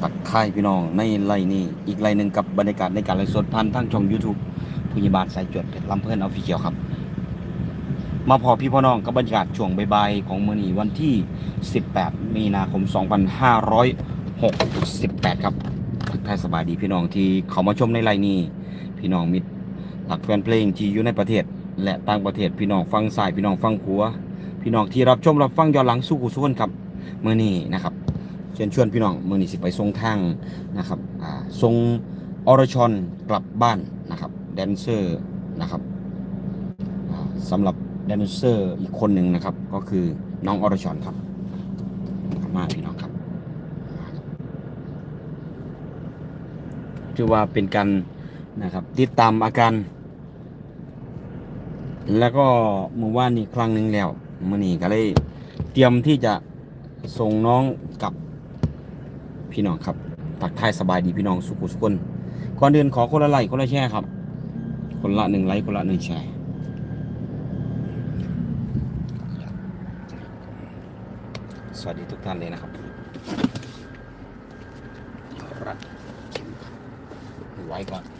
ทักทายพี่น้องในไลน์นี้อีกไลน์หนึ่งกับบรรยากาศในการไลฟ์สดผ่านทางช่อง YouTube ผู้ใหญ่บ้านสายจวดเพชรลำเพิ่นออฟฟิเชียลครับ มาพอพี่พ่อน้องกับบรรยากาศช่วงบ่ายของมื้อนี้วันที่ 18 มีนาคม 2568 ครับทักทายสบายดีพี่น้องที่เขามาชมในไลน์นี้ พี่น้องมิตรหลักแฟนเพลงที่อยู่ในประเทศ และต่างประเทศพี่น้องฟังซ้ายพี่น้องฟังขวพี่น้องที่รับชมรับฟังย้อนหลังสู้กุศลครับมื้อนี้นะครับ เชิญชวนพี่น้องมือนี้สิไปทรงทางนะครับอ่าทรงอรชรกลับบ้านนะครับแดนเซอร์นะครับอ่าสำหรับแดนเซอร์อีกคนหนึ่งนะครับ ก็คือน้องอรชรครับมาพี่น้องครับถือว่าเป็นการนะครับติดตามอาการ แล้วก็เมื่อวานนี้ครั้งหนึ่งแล้วมื่อนี้ก็เลยเตรียมที่จะส่งน้องกลับ พี่น้องครับทักทายสบายดีพี่น้องสุขุสุคนก่อนเดินขอคนละไลค์คนละแชร์ครับ คนละหนึ่งไลค์คนละหนึ่งแชร์สวัสดีทุกท่านเลยนะครับรัดไว้ก่อน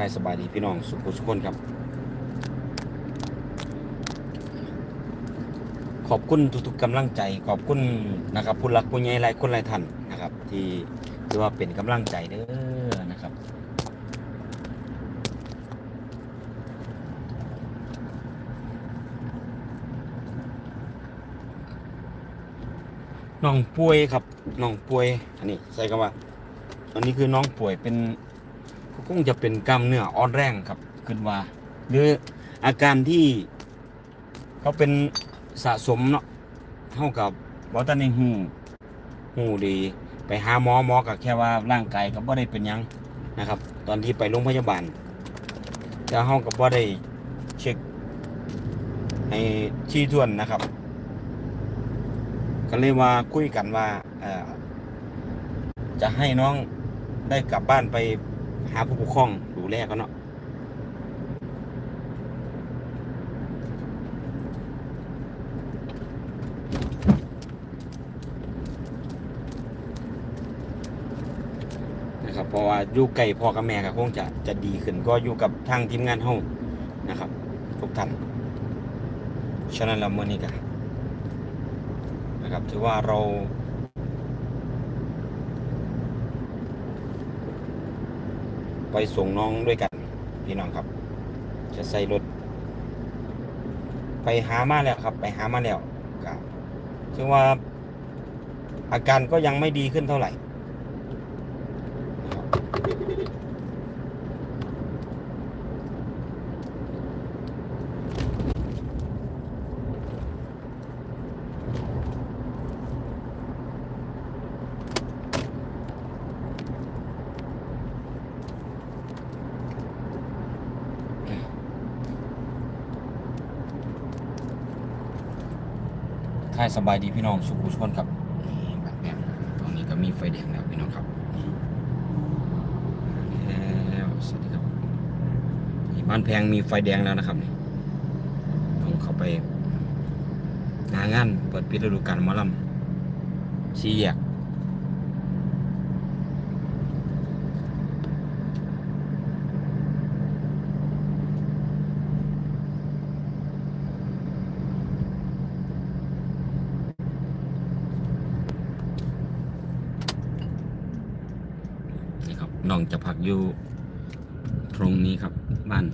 ทายสบายดีพี่น้องสุขุสุคนครับ ขอบคุณทุกๆกำลังใจ ขอบคุณนะครับผู้หลักผู้ใหญ่หลายคนหลายท่านนะครับ ที่ที่ว่าเป็นกำลังใจเด้อนะครับน้องป่วยครับน้องป่วย อันนี้ใส่คำว่า อันนี้คือน้องป่วยเป็น คงจะเป็นกล้ามเนื้ออ่อนแรงครับขึ้นว่า หรืออาการที่เขาเป็นสะสมเนาะเท่ากับบอตันเองหูหูดี ไปหาหมอหมอกับแค่ว่าร่างกายก็บ่ได้เป็นยังนะครับ ตอนที่ไปโรงพยาบาลแต่เฮาก็บ่ได้เช็คให้ชี้ทวนนะครับ ก็เลยว่าคุยกันว่าจะให้น้องได้กลับบ้านไป หาผู้ปกครองดูแลเขาเนาะนะครับเพราะว่าอยู่ไกลพ่อกับแม่ก็คงจะจะดีขึ้นก็อยู่กับทางทีมงานห้องนะครับ ทุกท่านฉะนั้นแล้วมื่อนี้ก็นะครับถือว่าเรา ไปส่งน้องด้วยกันพี่น้องครับ จะใส่รถ ไปหามาแล้วครับ ไปหามาแล้วก็ถือว่าอาการก็ยังไม่ดีขึ้นเท่าไหร่นะครับท่าย สบายดีพี่น้องสุขุชนครับนี่แบบเนี้ยตอนนี้ก็มีไฟแดงแล้วพี่น้องครับแล้วสวัสดีครับนี่บ้านแพงมีไฟแดงแล้วนะครับนี่ต้องเข้าไปหางานเปิดปิดฤดูกาลมอลำสี่แยก น้องจะพักอยู่ตรงนี้ครับบ้าน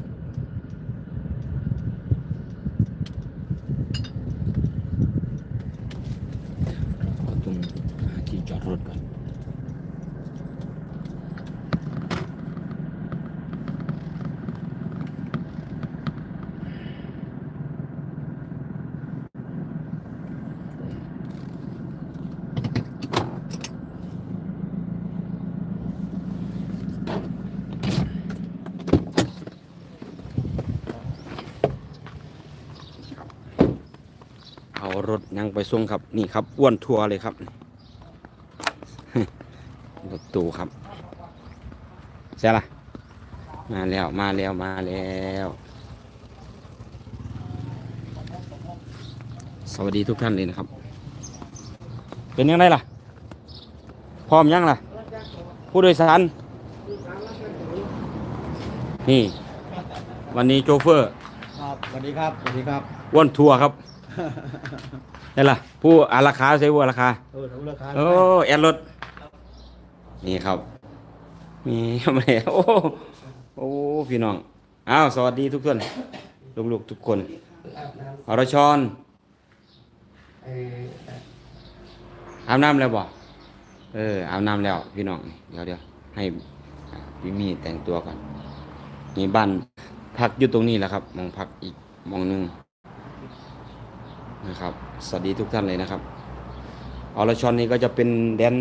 ทรงครับ นี่ครับอ้วนทัวเลยครับรถตู้ครับใช่ละมาแล้วมาแล้วมาแล้ว สวัสดีทุกท่านเลยนะครับ เป็นยังไงล่ะ พร้อมยังล่ะ ผู้โดยสาร นี่ วันนี้โจเฟอร์ ครับสวัสดีครับสวัสดีครับอ้วนทัวร์ครับ นี่ล่ะ ผู้อาราคาใช้ผู้อาราคา เออทั้งราคาโอ้แอดรถ นี่ครับ มีอะไรโอ้โอ้พี่น้องอ้าวสวัสดีทุกท่านลูกๆทุกคนอรชรเอออาบน้ำแล้วบ่เอออาบน้ำแล้ว พี่น้องเดี๋ยวเดี๋ยวให้พี่มีแต่งตัวก่อนนี่บ้านพักอยู่ตรงนี้แหละครับหมองพักอีกหมองหนึง นะครับ สวัสดีทุกท่านเลยนะครับอรชรนี่ก็จะเป็นแดน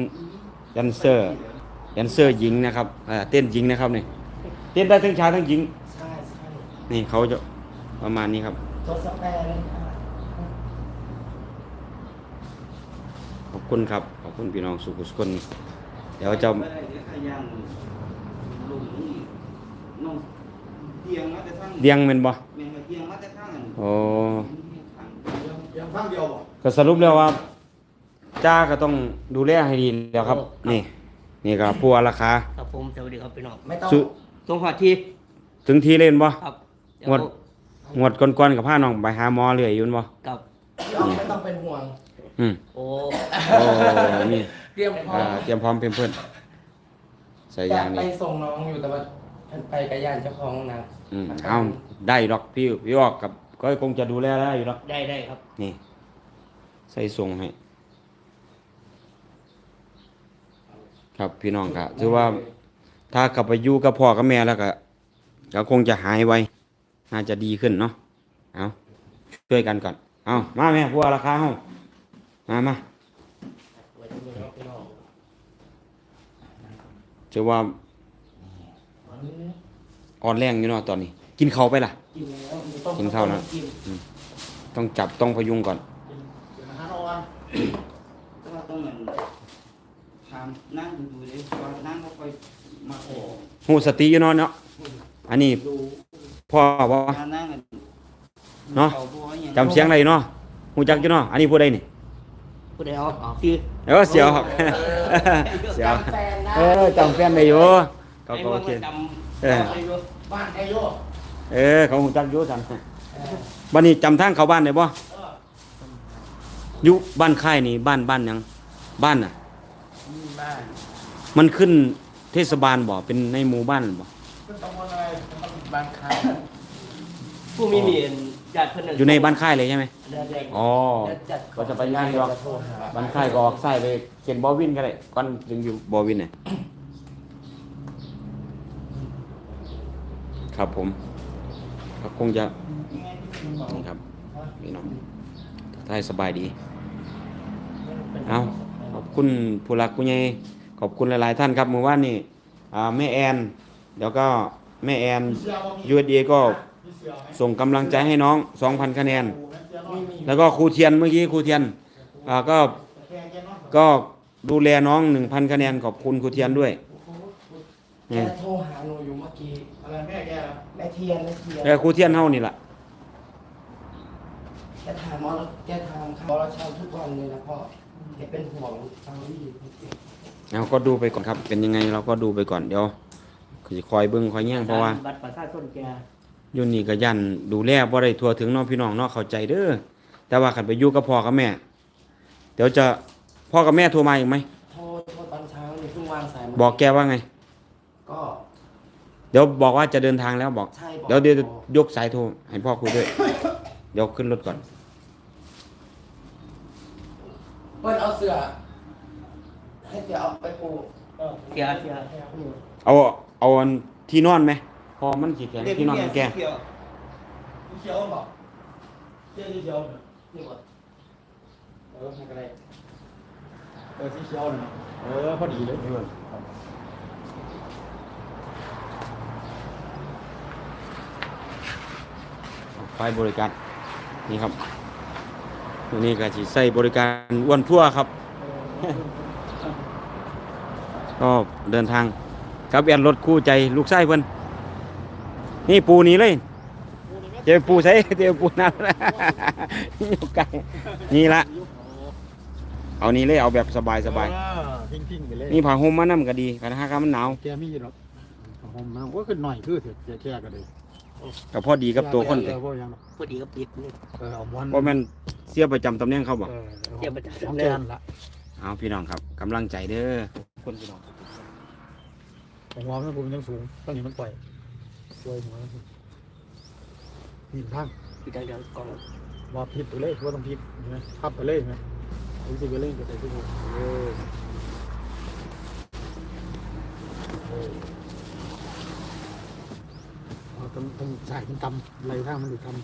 แดนเซอร์แดนเซอร์หญิงนะครับเอ่อเต้นหญิงนะครับนี่เต้นได้ทั้งชายทั้งหญิงใช่ใช่นี่เขาจะประมาณนี้ครับตัวสแปรเลยค่ะขอบคุณครับขอบคุณพี่น้องสุขุสุคนเดี๋ยวจะไม่ได้เดี๋ยวขยันลุงนี่น้องเตียงมาแต่ทั้งเดียงแม่นบ่แม่งมาเตียงมาแต่ทั้งอันโอ้ ยังยังฟังเดียวบ่ก็สรุปแล้วว่าจ้าก็ต้องดูแลให้ดีแล้วครับ นี่ นี่ก็ผู้อาราคาครับผมสวัสดีครับพี่น้องไม่ต้องสุตรงหัวที่ถึงทีเล่นบ่ครับงวดงวดก่อนๆกับพาน้องไปหาหมอเรื่อยอยู่นั่นบ่กับพี่อ้อมไม่ต้องเป็นห่วง อืมโอ้โอ้นี่เตรียมพร้ออ่ามเตรียมพร้อมเป็นเพื่อนใส่อยายากงไปนี่ส่งน้องอยู่แต่ว่าท่านไปกับยานเจ้าของนะอืมเอาได้ดอกพี่พี่ออกกับ ก็คงจะดูแลได้อยู่ดอกได้ได้ครับ นี่ ใส่ส่งให้ ครับพี่น้องครับถือว่าถ้ากลับไปอยู่กับพ่อกับแม่แล้วก็ก็คงจะหายไวน่าจะดีขึ้นเนาะเอาช่วยกันก่อน เอามาแม่พวกราคาเฮามามาถือว่าอ่อนแรงอยู่เนาะตอนนี้ กินข้าวไปล่ะ กินแล้วไม่ต้องกินข้าวนะ กินต้องจับต้องพยุงก่อนกินอาหารอ่อนแต่ว่าต้องมันถามนั่งดูเลยว่านั่งก็ค่อยมาขอหูสติอยู่เนาะเนาะ อันนี้ดูพ่อว่า การนั่งกันเนาะขบ่ว่าหยังจำเสียงอะไรเนาะหูจักอยู่เนาะ อันนี้พูดได้นี่ผู้ใดเอาชื่อเออเสียวครับ เสียวจำแฟนนะเออจำแฟนได้อยู่เขาไอ้ก็พวโอกเคมันจำเออจำได้อยู่บ้านไอโย เออเขาหูจักอยู่จันเออบันนี้จำทางเข้าบ้านได้บ่อยู่บ้านค่ายนี่บ้านบ้านหยังบ้านน่ะมีบ้านมันขึ้นเทศบาลบ่เป็นในหมู่บ้านบ่ก็ต้องว่าอะไรต้องบ้านค้าผู้มีมีญาติเพิ่นอยู่ในบ้านค่ายเลยใช่ไหมเดี๋ยวเดี๋ยวอ๋อ เดี๋ยวจัดก็จะไปย่างหรอก จะโทรหาบ้านค่ายก็ออกซ้ายไปเขียนบอวินก็ได้ก่อนถึงอยู่บอวินเนี่ยครับผม ก็คงจะนี่ครับพี่น้องถ้าสบายดี เอาขอบคุณผู้หลักผู้ใหญ่ขอบคุณหลาย ๆ ท่านครับเมื่อวานนี่แม่แอนเดี๋ยวก็แม่แอนยูเอก็ส่งกำลังใจให้น้อง 2,000 คะแนน แล้วก็ครูเทียนเมื่อกี้ครูเทียนก็ก็ดูแลน้อง 1,000 คะแนนขอบคุณครูเทียนด้วยแกโทรหาหนูอยู่เมื่อกี้อะไรแม่แก เหรอแม่เทียนแม่เทียนแล้วครูเทียนเฮานี่ล่ะแกถามว่าแกถามข่าวเราเช่าทุกวันเลยนะพ่อแกเป็นห่วงชาวลี่เอาก็ดูไปก่อนครับ เป็นยังไงเราก็ดูไปก่อนเดี๋ยวสิคอยเบิ่งคอยแย่งเพราะว่า บัตรประชาชนแกอยู่นี่ก็ยันดูแลบ่ได้ทั่วถึงเน้องพี่น้องเนาะเข้าใจเด้อแต่ว่าขันไปอยู่กับพ่อกับแม่ เดี๋ยวจะพ่อกับแม่โทรมาอีกไหมโทรโทรตอนเช้านี่เพิ่งวางสายมาบอกแกว่าไง ก็เดี๋ยวบอกว่าจะเดินทางแล้วบอก ใช่บอก เดี๋ยวเดี๋ยวยกสายโทรให้พ่อคุยด้วย เดี๋ยวขึ้นรถก่อน เปิ้ลเอาเสือให้เสือเอาไปปูเสียเสียเอาเอาอันที่นอนไหม พอมันขีแข็งที่นอนของแก เขียวเขียวบอกเขียวสีเขียวเนี่ยนี่หมดเออให้กันเลยเออสีเขียวเนี่ยเออพอดีเลยพี่เบิร์ดครับ ไปบริการนี่ครับตัวนี้ก็สิใส่บริการอ้วนทั่วครับ ก็เดินทางกับแอนรถคู่ใจลูกไส้เพิ่นนี่ปูนี้เลยกูนี่แม่เจอปูใส่เจอปูนั่นอยู่ไกลนี่ละเอานี่เลยเอาแบบสบายสบายเออพิงๆไปเลยนี่ผ้าห่มมานํก็ดีกันถ้ามันหนาวแกมีอยู่หรอกผมมันก็ขึ้นหน่อยคือเถอะแกแค่ก็ได้ ก็พอดีกับตัวคนเอเตะอบ่ยังหรอกพอดีก็ปิดนี่เออเอาม้วนบ่แม่นเสียประจำตำแหน่งเขาบ่เออเทียบประจำของเลแกยนละเอาพี่น้องครับกำลังใจเด้อคนพี่น้องของวอมนั่นผมยังสูงตอนนี้มันปล่อยช่วยหัวหินทางปิดทางเดียวกองว่าพลิกไปเลยว่าต้องพลิกเห็นไหมพับไปเลยเห็นไหมรู้สึกไปเลยก็ได้ทุกคนเออเออเอา ต้องต้องใส่มันตำไหลทางมันดูตำ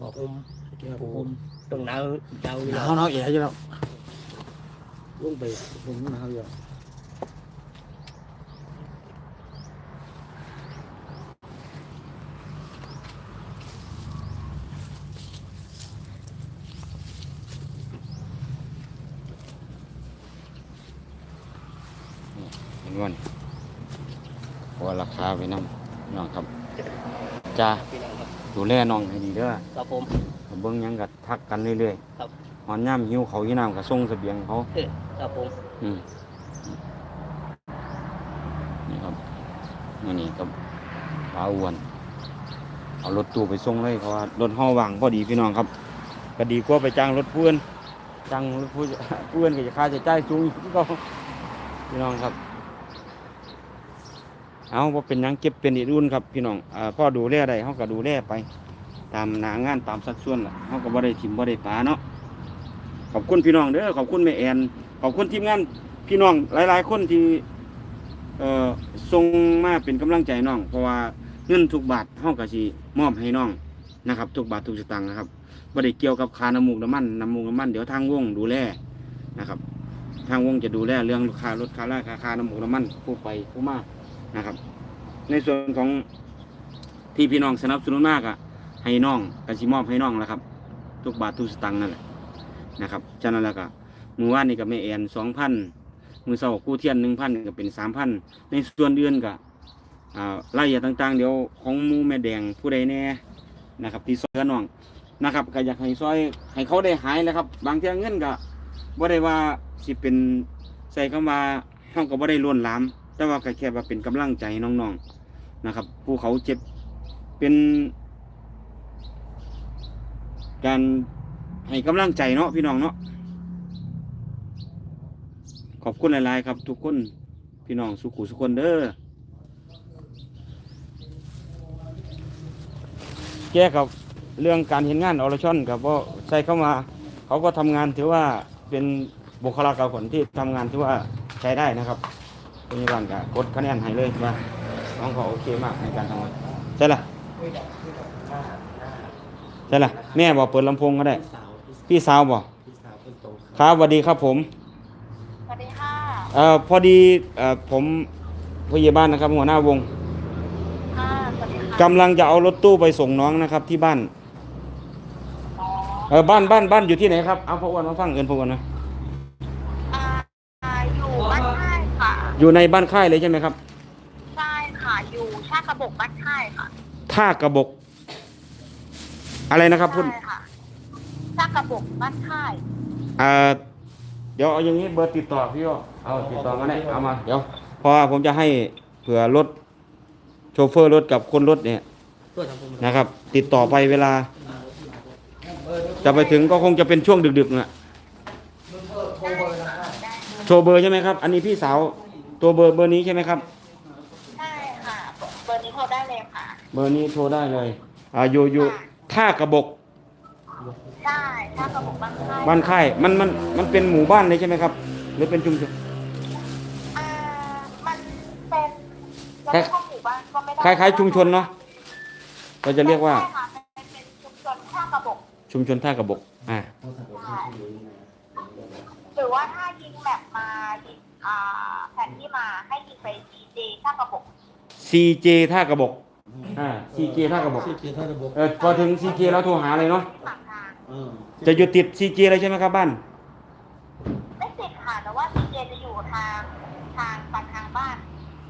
บอกอมแกผมตรงหนาวดาวอยู่หแล้นาววเนาะแอ๋อยู่แล้วลงไปลงหนาวอยู่แล้ว เห็นบ่นี่เพราะว่าราคาไปนํน้องครับจ้า พี่น้องครับ ดู แลน้องให้ดีเด้อครับผม เบิ่งหยังก็ทักกันเรื่อยครับๆหอนย่ามหิวเขาวหิวน้ำก็ส่งเสบียงเขาเออครับผม อืมนี่ครับมื่อนี้กับปลาอ้วน เอารถตู้ไปส่งเลยเพราะว่ารถห้อว่างพอดีพี่น้องครับ ก็ดีกว่าไปจ้างรถเพื่อนจ้างรถผู้ เพื่อนก็จะค่าใช้จ่ายสูงอีกก็พี่น้องครับ เอาว่าเป็นยังเก็บเป็นอีกรุ่นครับพี่น้องอพ่อดูแลได้เขาก็ดูแลไป ตามหนางานตามสัดส่วนล่ะเขาก็บ่ได้ถิ่มบ่ได้ปาเนาะขอบคุณพี่น้องเด้อขอบคุณแม่แอนขอบคุณทีมงานพี่น้องหลาย ๆ คนที่เอ่อส่งมาเป็นกำลังใจน้อง เพราะว่าเงินทุกบาทเฮาก็สิมอบให้น้องนะครับ ทุกบาททุกสตางค์นะครับบ่ได้เกี่ยวกับค่าน้ำมูกน้ำมันน้ำมูกน้ำมันเดี๋ยวทางวงดูแลนะครับ ทางวงจะดูแลเรื่องค่ารถค่าราคาค่าน้ำมูกน้ำมันผู้ไปผู้มา นะครับ ในส่วนของที่พี่น้องสนับสนุนมากอะให้น้องกันสิมอบให้น้องแล้วครับ ทุกบาททุกสตังค์นั่นแหละนะครับฉะนั้นแล้วก็มือว่านนี่กับแม่แอนสองพันมือเสาคู่เทียนหนึ่งพันก็เป็นสามพันในส่วนเดือนก็อ่ารายละเอียดต่าง ๆ เดี๋ยวของมูแม่แดงผู้ใดแน่นะครับ ที่ซอยกับน้องนะครับก็อยากให้ซอยให้เขาได้หายแล้วครับ บางเทีเงินก็บ่ได้ว่าสิเป็นใส่คำว่าห้องก็บ่ได้ล้วนหลา แต่ว่าก็แค่ว่าเป็นกำลังใจน้องๆนะครับผู้เขาเจ็บเป็นการให้กำลังใจเนาะพี่น้องเนาะขอบคุณหลาย ๆ ครับ ทุกคนพี่น้องสุขุสุคนเด้อแก้กับเรื่องการเห็นงานออรชอนกับว่าใส่เข้ามา เขาก็ทำงานถือว่าเป็นบุคลากรคนที่ทำงานถือว่าใช้ได้นะครับ พยาบาลก็กดคะแนนให้เลยว่าน้องเขาโอเคมากในการทำงานใช่ละใช่ละแม่บอกเปิดลำโพงก็ได้ พี่สาวบอกครับสวัสดีครับผมสวัสดีค่ะเอ่อพอดีเอ่อผมผู้ใหญ่บ้านนะครับ หัวหน้าวงค่ะสวัสดีค่ะกำลังจะเอารถตู้ไปส่งน้องนะครับ ที่บ้านอ๋อเออบ้านบ้านบ้านอยู่ที่ไหนครับเอาพ่ออ้วนมาฟังเอินพ่ออ้วนนะ อยู่ในบ้านค่ายเลยใช่ไหมครับ ใช่ค่ะอยู่ชาติกระบอกบ้านค่ายค่ะท่ากระบก อะไรนะครับพูดใช่ค่ะชาติกระบอกบ้านค่าย เอ่อเดี๋ยวเอาอย่างนี้เบอร์ติดต่อพี่โอเอาติดต่อมาได้เอามาเดี๋ยวเพราะว่าผมจะให้เผื่อรถโชเฟอร์รถกับคนรถเนี่ยตัวทำผมนะครับ ติดต่อไปเวลา จะไปถึงก็คงจะเป็นช่วงดึกๆน่ะโชว์เบอร์ใช่ไหมครับ อันนี้พี่สาว ตัวเบอร์เบอร์นี้ใช่ไหมครับ ใช่ค่ะ เบอร์นี้โทรได้เลยค่ะ เบอร์นี้โทรได้เลยอ่าอยู่อยู่ท่ากระบกใช่ชาติกระบอกบ้านค่ายบ้านค่ายมันมันมันเป็นหมู่บ้านเลยใช่ไหมครับ หรือเป็นชุมชน อ่ามันเป็นเราคล้ายเรียกว่าหมู่บ้านก็ไม่ได้คล้ายๆชุมชนเนาะเราจะเรียกว่า ใช่ค่ะเป็นชุมชนชาติกระบอกชุมชนท่ากระบก อ่าใช่หรือว่าถ้ายิงแบบมายิง อ่าแผนที่มาให้ยิงไป CJ ชาติกระบอก CJ ท่ากระบกอ่า CJ ท่ากระบกที่เกียร์ท่าระบบเออพอถึง CJ แล้วโทรหาเลยเนาะปากทางเออจะอยู่ติด CJ เลยใช่ไหมครับบ้าน ไม่ติดค่ะแต่ว่า CJ จะอยู่ทางทางปากทางบ้าน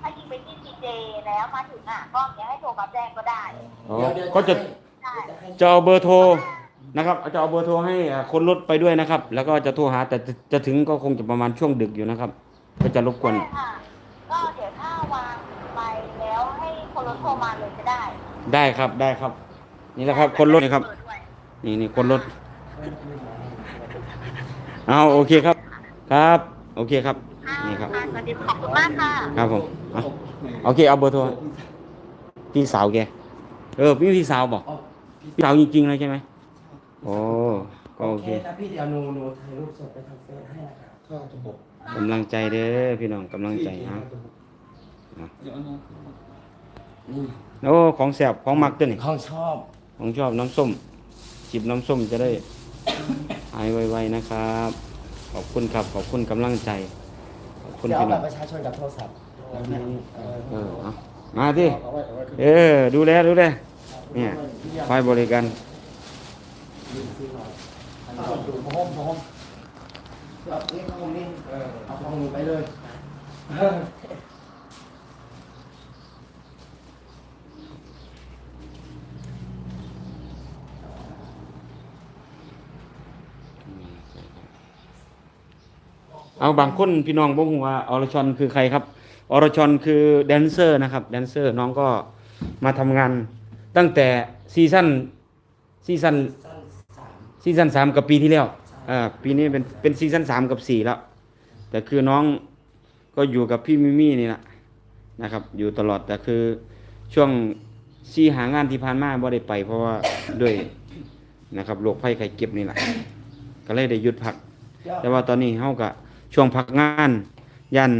ถ้ายิงไปที่ CJ แล้วมาถึงอะก็เนี้ยให้โทรมาแจ้งก็ได้อ๋อเดี๋ยวเดี๋ยวก็จะ ใช่จะเอาเบอร์โทรนะครับจะเอาเบอร์โทรให้อ่าคนรถไปด้วยนะครับ แล้วก็จะโทรหาแต่จะจะถึงก็คงจะประมาณช่วงดึกอยู่นะครับ ก็จะรบกวนใช่ค่ะก็เดี๋ยวถ้าวางไปแล้วให้คนรถโทรมาเลยก็ได้ได้ครับได้ครับ นี่แหละครับ คนรถนะครับเปิดด้วยนี่นี่คนรถเอาโอเคครับ ครับ โอเคครับ นี่ครับค่ะสวัสดีขอบคุณมากค่ะ ครับผมเอาโอเคเอาเบอร์โทรพี่สาวแกเออพี่พี่สาวบอกอ๋อพี่สาวจริงๆเลยใช่ไหมโอ้ก็โอโอเคเคนะพี่เดี๋ยวหนูหนูถ่ายรูปส่งไปทางเฟซให้นะครับถ้าจะบอก กำลังใจเด้อพี่น้องกำลังใจฮะเดี๋ยวเอานี่โอ้ของแสบของมักตัวนี่ของชอบของชอบน้ำส้มจิบน้ำส้มจะได้หายไวๆนะครับ ขอบคุณครับขอบคุณกำลังใจขอบคุณเดี๋ยวเอาพี่น้บัองตรประชาชนกับโทรศัพท์แล้วเนี่ยเออเออเอามาที่เอาไว้เอาไว้เออดูแลดูแลเนี่ยคอยบริการ เอาดูพร้อมพร้อมเอาของนี่เออเอาของหนูไปเลยเอาบางคนพี่น้องบอกว่าอรชอนคือใครครับ อรชอนคือแดนเซอร์นะครับ แดนเซอร์น้องก็มาทำงาน ตั้งแต่ซีซั่นซีซั่นซีซั่นสามกับปีที่แล้ว อปีนี้เป็นเป็นซีซั่นสามกับสี่แล้ว แต่คือน้องก็อยู่กับพี่มิมี่นี่แหละนะครับ อยู่ตลอดแต่คือช่วงซีหางานที่ผ่านมาบ่ได้ไป เพราะว่าด้วยนะครับโรคภัยไข้เจ็บนี่แหละก็เลยได้หยุดพัก แต่ว่าตอนนี้เฮาก็ช่วงพักงานยัน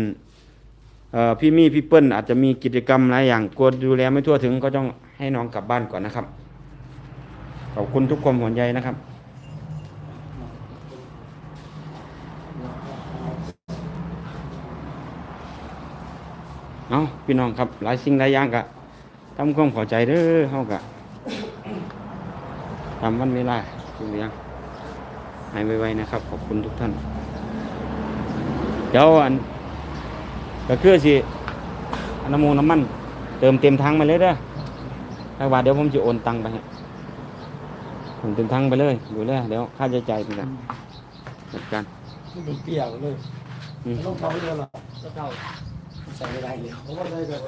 พี่มี่พี่เปิ้ลอาจจะมีกิจกรรมหลายอย่างกลัวดูแลไม่ทั่วถึงก็ต้องให้น้องกลับบ้านก่อนนะครับ ขอบคุณทุกความห่วงใยนะครับ เอาพี่น้องครับหลายสิ่งหลายอย่างกะทำความเข้าใจเด้อเฮากะทำวันเวลาทุกอย่างหายไวๆนะครับ ขอบคุณทุกท่าน เดี๋ยวอันก็คือสิอันน้ำมูกน้ำมัน เติมเต็มถังมาเลยเด้อถ้าว่าเดี๋ยวผมจะโอนตังไปให้ผมเต็มถังไปเลยอยู่เลยเดี๋ยวค่าใช้จ่ายเป็นกันจัดการนี่เป็นเปียกเลยอืมต้องเขาเรียกหรอเจ้า ใส่ไม่ได้เลยเพราะว่าได้แบบ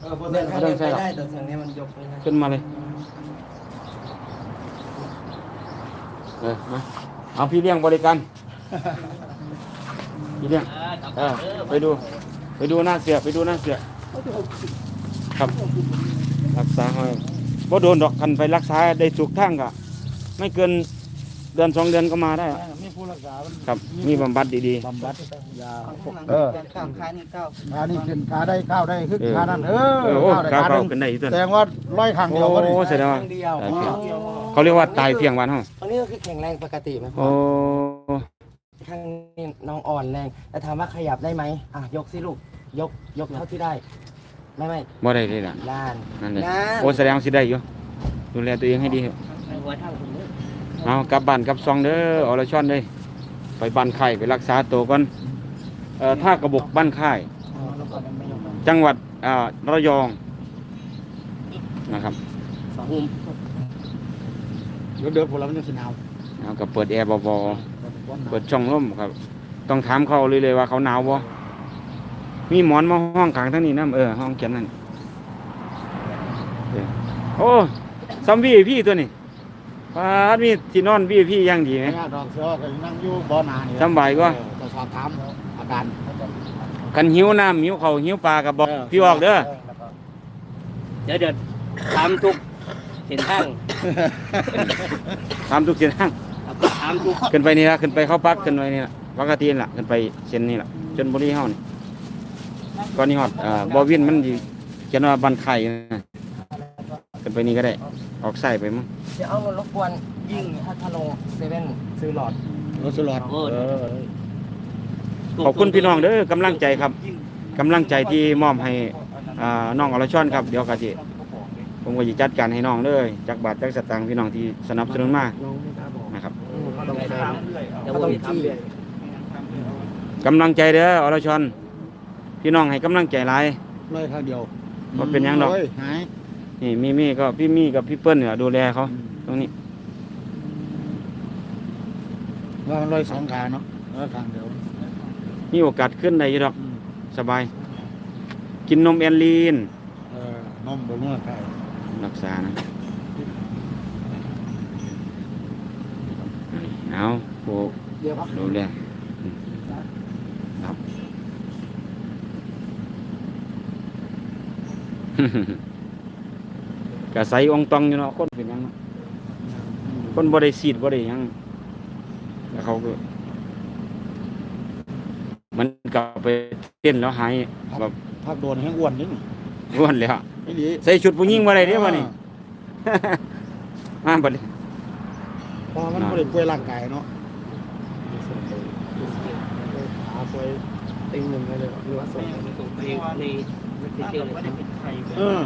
เออพอเดินเข้าไม่ต้องใส่หรอกได้แต่ทางนี้มันยกไม่ได้ขึ้นมาเลย เออมาเอาพี่เลี้ยงบริการพี่เลี้ยงเออไปดู ไปดูหน้าเสือไปดูหน้าเสือครับ รักษาให้บ่โดนดอกคันไปรักษาได้ถูกทางก็ไม่เกิน เดือนสองเดือนก็มาได้มีผู้รักษาครับ มีบำบัดดีบำบัดยาเออข้างคายนี่เก้าขานี่ขึ้นขาได้ก้าวได้คือเออขานั่นเอๆอเออโอ้ก้าวได้ก้าวขาหเข้านึ่งขึ้นได้อีกตัวแสดงว่าร้อยครั้งเดียวก็ได้โอ้แสดงว่า เดียวตายเพียงเขาเรียกว่าตายเพียงวันเฮาอันนี้ก็คือแข็งแรงปกติไหมพ่โอ้อข้างนี้น้องอ่อนแรงแต่ถามว่าขยับได้ไหมอะยกสิลูกยกยกเท่าที่ได้ ไม่ไม่บ่ได้เลยล่ะล้านนั่นเลยล้านโอ้แสดงว่าสิได้อยู่ดูแลตัวเองให้ดีครับไปไว้ทางผม เลยเอากลับบ้านกลับซองเด้ออรชอนเด้ยไปบ้านไข่ไปรักษาตัวก่อนเอ่อท่ากระบอกบ้านไข่จังหวัดอ่าระยองนะครับสองมุมเดี๋ยวเดือดพวกเรามันจะสิหนาวเอาก็เปิดแอร์เบาๆเปิดช่องลมครับ ต้องถามเขาเลยเลยว่าเขาหนาวบ่มีหมอนมาห้องขังทั้งนี้นํเออห้องเขียนนั่นเออโอ้ซัมวี่พี่ตัวนี้ ปาดมีที่นอนพี่พี่อย่างดีไหมไม่ยากดอกเสือก็นั่งอยู่บ่อนานี่สำบายกว่า เออจะสอบถามอาการกันหิวน้ำหิวเขาวหิวปลากับบอกพี่ออกเด้อเดี๋ยวเดี๋ยวถามทุกเส้นทางตามทุกเส้นทางครับถามทุกขึ้นไปนี่ละขึ้นไปเข้าปักขึ้นไปนี่ละปกตินี่ละขึ้นไปเส้นนี่ละจนบุรีเฮานี่ก่อนนี้ฮอดอ่าบ่อวินมันอยู่เขียนว่าบ้านไข่นะขึ้นไปนี่ก็ได้ ออกใส่ไปมั้งเดี๋ยวเอาเงินรบกวนยิ่งถ้าถ้าลงเซเว่นซื้อหลอด รถสลอดเออขอบคุณพี่น้องเด้อกำลังใจครับกำลังใจที่มอบให้อ่าน้องอรชรครับเดี๋ยวก็สิผมก็จะจัดการให้น้องเลยจักบาทจักสตางค์พี่น้องที่สนับสนุนมานะครับต้องใช้เดี๋ยวผมจะทำเลยกำลังใจเด้ออรชรพี่น้องให้กำลังใจหลายร้อยข้างเดียวบ่เป็นหยังดอกโยหายนี่มีมีก็พี่มีกับพี่เปิ้ลเนี่ยดูแลเขาต รงนี้ ว่ามันร้อยสองขาเนาะร้อยข้างเดียวมีโอกาสขึ้นได้อยู่ดอกอืมสบาย กินนมแอนลีน เออนมบนเมื่อไก่รักษานะ เอาโอ้เดี๋ยวครับดูแลอืมครับ กะใสองตองอยู่เนาะคนเป็นหยังเนาะ คนบ่ได้สีดบ่ได้หยัง แล้วเขาก็มันกลับไปเต้นแล้วหายแบบพักโดนให้อ้วนนิดหนึ่งร่วนเลยอะไอ้ดีใส่ชุดผู้หญิงบ่ได้เด้บ่นี่มาบัดนี้เพราะมันไม่ได้ป่วยร่างกายเนาะขาป่วยติงหนึ่งเลยเหรอหรือว่าส่งส่งไปในในเที่ยวเลยครับเออ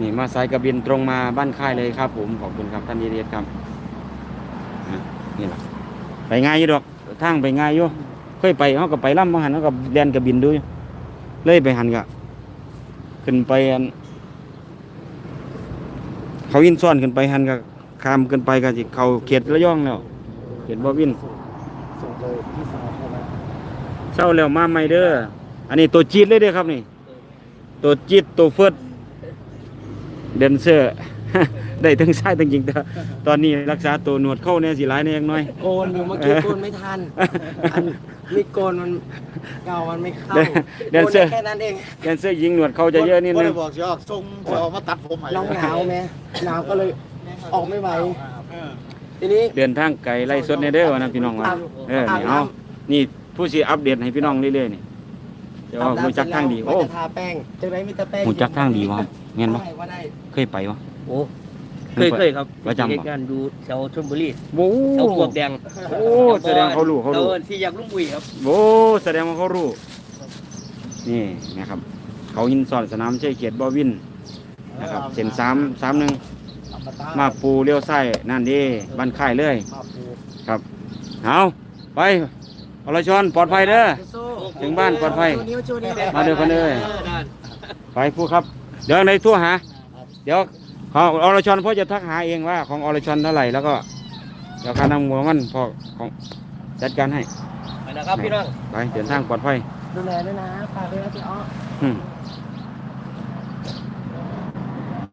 นี่มาสายกระบินตรงมาบ้านค่ายเลยครับ ผมขอบคุณครับท่านยีเดียครับนี่หละไปง่ายอยู่ดอกทางไปง่ายอยู่เคยไปเฮาก็ไปล่ำบ่หันเฮาก็เรียนกระบินดูอยู่เลยไปหันก็ขึ้นไปอันเขาวินซ่อนขึ้นไปหันก็ข้ามขึ้นไปก็สิเขาเขตระยองแล้วเขตบ่วินส่งเช่าเข้ามาเศร้าแล้วมาใหม่เด้ออันนี้ตัวจีดเลยเด้อครับนี่ ตัวจีดตัวเฟิร์ เดนเซอร์ ได้ทั้งชายทั้งหญิงแต่ตอนนี้รักษาตัวหนวดเข้าเนี่ยสิร้ายเนี่ยยังน้อย โกนอยู่เมื่อกี้โกนไม่ทันอันมีดโกนมันเก่ามันไม่เข้าแดนเซอร์ โกได้แค่นั้นเองแดนเซอร์หญิงหนวดเข้าจะเยอะนิดบ่นึได้งบอกสิออกทรงจะเอามาตัดผมใหม่น้องหนาวไหมหนาวก็เลยออกไม่ไหวเออทีนี้เดินทางไกลไล่สดในเด้อวะนะพี่น้องว่าเออนี่เอานี่ผู้สิอัปเดตให้พี่น้องเรื่อยๆนี่ เดี๋ยวอาบน้ำหูจักทางดีเสร็จโอ้แล้วว่าจะทาแป้งจะได้มีแต่แป้งหูจักทางดีวะเงี้ยบ่ได้ว่าได้เคยไปวะ โอ้เคยเคยครับประจำบ่เหตุการณ์ดูแถวชลบุรีโอ้แถวปลวกแดงโอ้แสดงเขารู้เขารู้แถวที่อยากลุ่มบุยครับโอ้แสดงว่าเขารู้ นี่นะครับ เขาหินสอนสนามเช่เกียรติบ่วินนะครับเส้นสามสามหนึ่งอมตะมาปูเลี้ยวไส้นั่นดีบ้านค่ายเลยมาปูครับ เอาไปอรชรปลอดภัยเด้อสู้ ถึงบ้านปลอดภัยชูนิ้วชูนิ้วมาเด้อคนเด้อด้านไปผู้ครับ เดี๋ยวในทั่วหา เดี๋ยวของอรชรพ่อจะทักหาเองว่าของอรชรเท่าไหร่แล้วก็เดี๋ยวค่านำหัวมันพอของจัดการให้ ไปนะครับพี่น้องไปเดินทางปลอดภัยดูแลด้วยนะฝากด้วยนะพี่อ้ออืม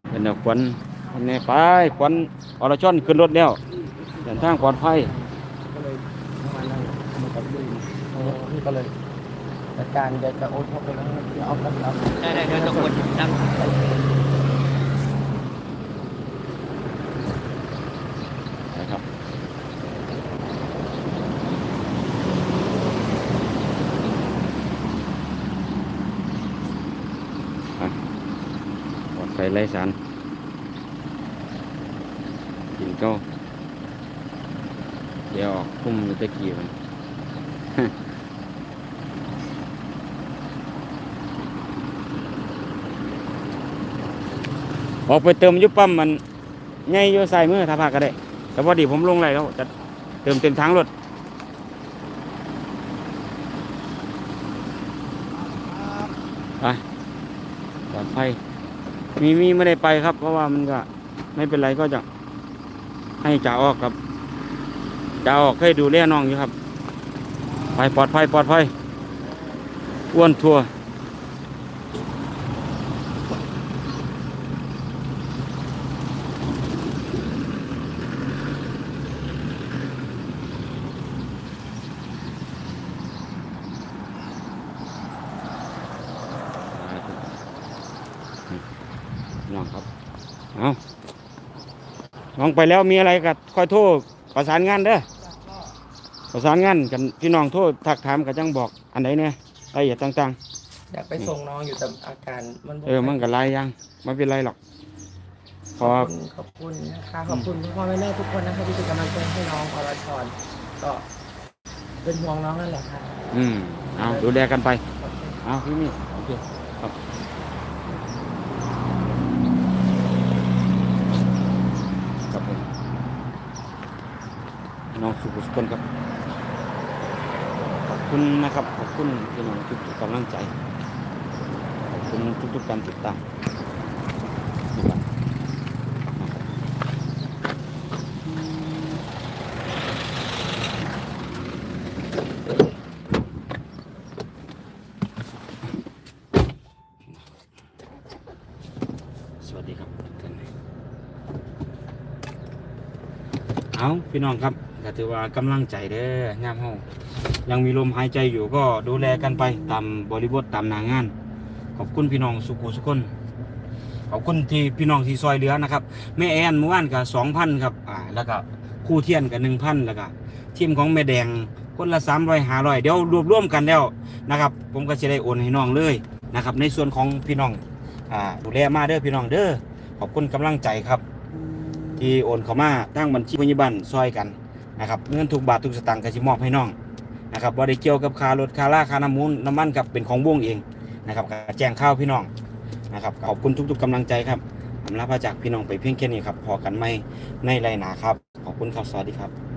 เป็นเด็กขวัญคนนี้ไปขวัญอรชรขึ้นรถแล้วเดินทางปลอดภัยก็เลยมานั่งมากับลุงโอ้พี่ก็เลย จัดการเดี๋ยวจะโอนเข้าไปแล้วพี่อ้อก็รับได้ได้เดี๋ยวจะกดดังนะครับอะปลอดภัยไร้สารกินก็เดี๋ยวออกคุ้มอยู่ตะกี้มัน ออกไปเติมยุปั๊มมันง่ายอยู่ใส่มือถ้าพาก็ได้ แต่พอดีผมลงไรแล้วจะเติมเต็มทั้งรถไปปลอดภัยมีมีไม่ได้ไปครับ เพราะว่ามันก็ไม่เป็นไรก็จะให้จ่าออกครับจ่าออกเคยดูแลน้องอยู่ครับ ไปปลอดภัยปลอดภัยอ้วนทัวร์น้องครับเอาน้อง ไปแล้วมีอะไรก็คอยโทรประสานงานเด้อประสานงานกันพี่น้องโทรทักถามกันจังบอกอันไหนเนี่ยรายละเอียดต่าง อยากไปส่งน้องอยู่แต่อาการมันๆเออมันก็หลายอย่างไม่เป็นไรหรอกเพขออบคุณขอบคุณนะคะขอบคุณพ่อแม่แม่ทุกคนนะคะที่เป็นกำลังใจให้น้องอรชรก็เป็นห่วงน้องนั่นแหละค่ะ อืม เอาดูแลกันไปเอาพี่นี่โอเคครับครับผม น้องสุขสุคนครับคุณนะครับ ขอบคุณพี่น้องทุกๆกำลังใจ ขอบคุณทุกๆการติดตามนะครับสวัสดีครับทุกท่านเอา พี่น้องครับก็ถือว่ากำลังใจเด้องามเฮายังมีลมหายใจอยู่ก็ดูแลกันไปตามบริบทตามหนางาน ขอบคุณพี่น้องสุขุสุคนขอบคุณที่พี่น้องที่ซอยเหลือนะครับแม่แอนเมื่อวานกับสองพันครับอ่าแล้วก็คู่เทียนกับหนึ่งพันแล้วก็ทีมของแม่แดงคนละสามร้อยห้าร้อยเดี๋ยวรวบรวมกันแล้วนะครับ ผมก็จะได้โอนให้น้องเลยนะครับ ในส่วนของพี่น้องอ่าดูแลมาเด้อพี่น้องเด้อขอบคุณกำลังใจครับ ที่โอนเข้ามาตั้งบัญชีพยาบาลซอยกันนะครับเงินทุกบาททุกสตางค์ก็จะมอบให้น้องนะครับบ่ได้เกี่ยวกับค่ารถค่าล่าค่าน้ำมูลน้ำมันกับเป็นของวงเองนะครับก็แจ้งข่าวพี่น้องนะครับขอบคุณทุกๆกำลังใจครับอำลาพระจากพี่น้องไปเพียงแค่นี้ครับพอกันไม่ในไรหนาครับ ขอบคุณครับสวัสดีครับ